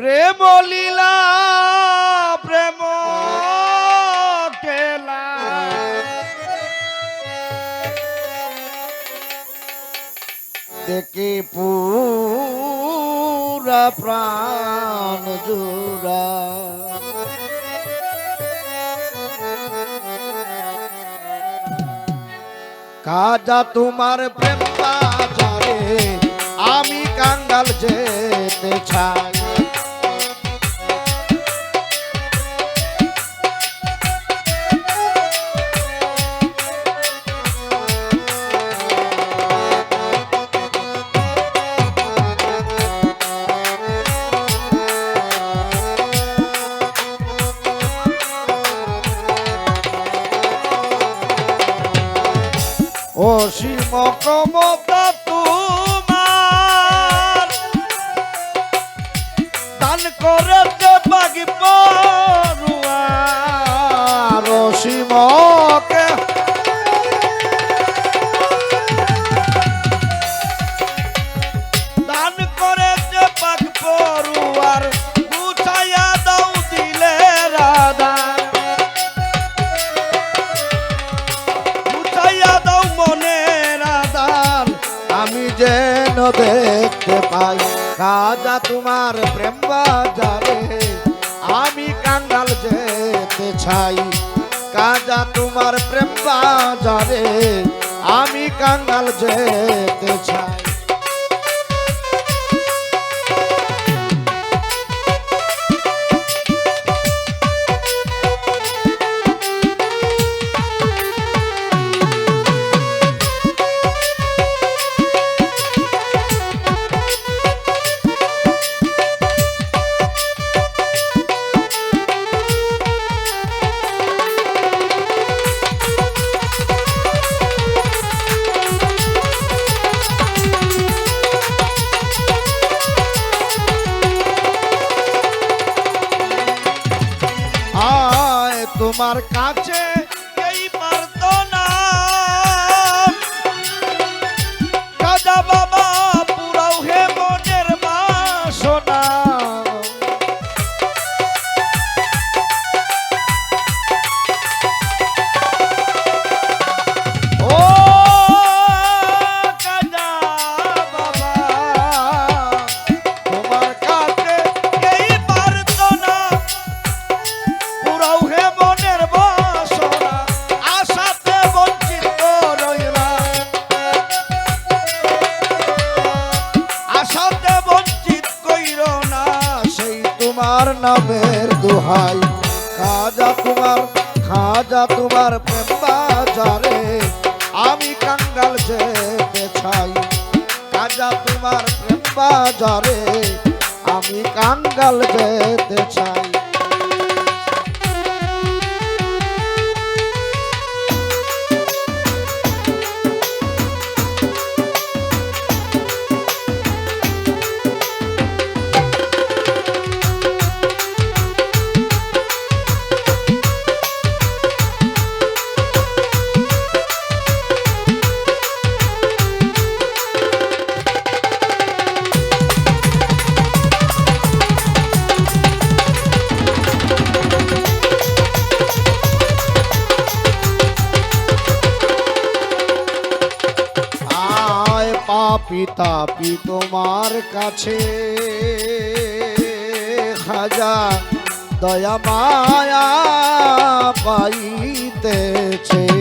প্রেম লীলা, প্রেম খেলা দেখে পুরা প্রাণ জোড়া। কাজা তোমার প্রেম বাজারে, আমি কাঙ্গাল যেতে চাই। অসীম ক্ষমতা তোমার দান করেছে যেন দেখতে পাই। রাজা, তোমার প্রেম বাজারে আমি কাঙ্গাল যেতে চাই। কাজা তোমার প্রেম বাজারে আমি কাঙ্গাল যেতে চাই। তোমার কাছে এই বাবা পুরাও হে মনের বাসনা। দোহাই। খাজা তোমার খাজা তোমার প্রেম বাজারে, আমি কাঙ্গাল যেতে চাই। খাজা তোমার প্রেম বাজারে, আমি কাঙ্গাল যেতে চাই। পাপি পি তোমার কাছে। খাজা দয়া মায়া পাইতেছে।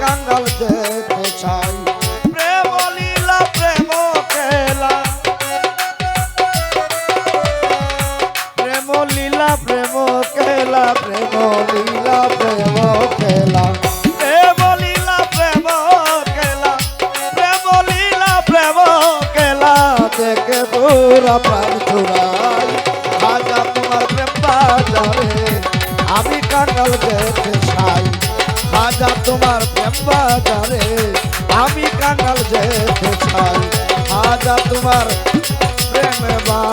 কাঙ্গাল যেতে প্রেম খেলা। প্রেম লীলা খেলা, প্রেম লীলা, প্রেম খেলা। প্রেম লীলা খেলা। প্রেম প্রেম খেলা। দেখে পুরা প্রাণ ছুড়াই হাজার আমি কাঙ্গাল যেতে খাজা তোমার প্রেম বাজারে, আমি কাঙ্গাল যেতে চাই খাজা তোমার প্রেম বাজারে।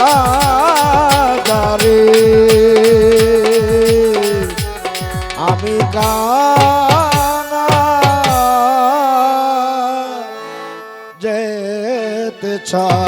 আমি কাঙ্গাল যেতে চাই।